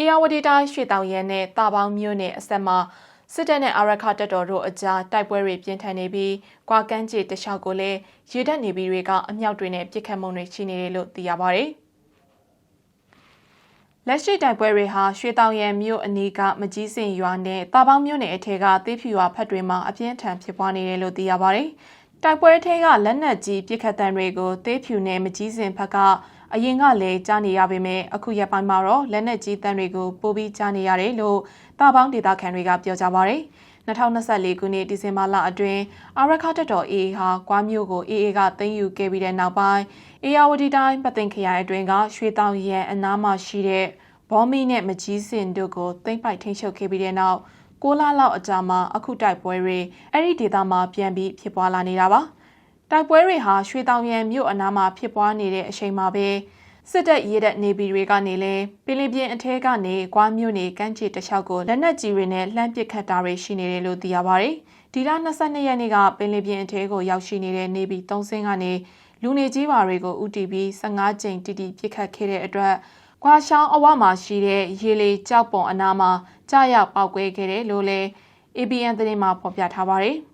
အေယာဝတီတိုင်းရွှေတောင်ရဲနဲ့တာပေါင်းမြို့နယ်အဆက်မှာစစ်တပ်နဲ့အာရခတပ်တော်တို့အကြားတိုက်ပွဲတွေပြင်းထန်နေပြီးကွာကန်းကြီးတခြားကိုလည်းရေတပ်နေပြည်တွေကအမြောက်တွေနဲ့ပစ်ခတ်မှုတွေရှိနေတယ်လို့သိရပါဗျ။လက်ရှိတိုက်ပွဲတွေဟာရွှေတောင်ရံမြို့အနီးကမကြီးစင်ရွာနဲ့တာပေါင်းမြို့နယ်အထက်ကတေးဖြူရွာဖက်တွေမှာအပြင်းထန်ဖြစ်ပွားနေတယ်လို့သိရပါဗျ။ တိုက်ပွဲထဲကလက်နက်ကြီးပစ်ခတ်တံတွေကိုတေးဖြူနဲ့မကြီးစင်ဖက်ကအရင်ကလည်းကြားနေရပေမဲ့အခုရက်ပိုင်းမှာတော့လက်နက်ကြီးတန်းတွေကိုပိုပြီးကြားနေရတယ်လို့တာပေါင်းဒေသခံတွေကပြောကြပါဗျ။2024ခုနှစ်ဒီဇင်ဘာလအတွင်းအာရခတက်တော် AA ဟာကွာမျိုးကို AA ကသိမ်းယူခဲ့ပြီးတဲ့နောက်ပိုင်းအေယာဝတီတိုင်းပသိမ်ခရိုင်အတွင်းကရွှေတောင်ရန်အနားမှာရှိတဲ့ဘောမီနဲ့မကြီးစင်တို့ကိုသိမ်းပိုက်ထိန်းချုပ်ခဲ့ပြီးတဲ့နောက် ကိုလာလောက်အကြာမှာအခုတိုက်ပွဲတွေအဲ့ဒီဒေသမှာပြန်ပြီးဖြစ်ပွားလာနေတာပါ။တိုက်ပွဲတွေဟာရွှေတောင်ရန်မြို့အနားမှာဖြစ်ပွားနေတဲ့အချိန်မှာပဲစစ်တပ်ရေးတဲ့နေပြည်တွေကနေလဲပင်လင်ပြင်အထက်ကနေကွာမြို့နေကမ်းခြေတစ်လျှောက်ကိုလက်နက်ကြီးတွေနဲ့လှမ်းပစ်ခတ်တာတွေရှိနေတယ်လို့သိရပါတယ်။ဒီလ22ရက်နေ့ကပင်လင်ပြင်အထက်ကိုရောက်ရှိနေတဲ့နေပြည်3ဆင်းကနေလူနေကြီးပါတွေကိုဥတီပြီး15ကြိမ်တိတိပစ်ခတ်ခဲ့တဲ့အတွက် ကွာရှောင်းအဝမှာရှိတဲ့ရေလေကြောက်ပုံအနားမှာကြာရောက်ပောက်ကွဲခဲ့တယ်လို့လဲ ABN သတင်းမှာဖော်ပြထားပါတယ်။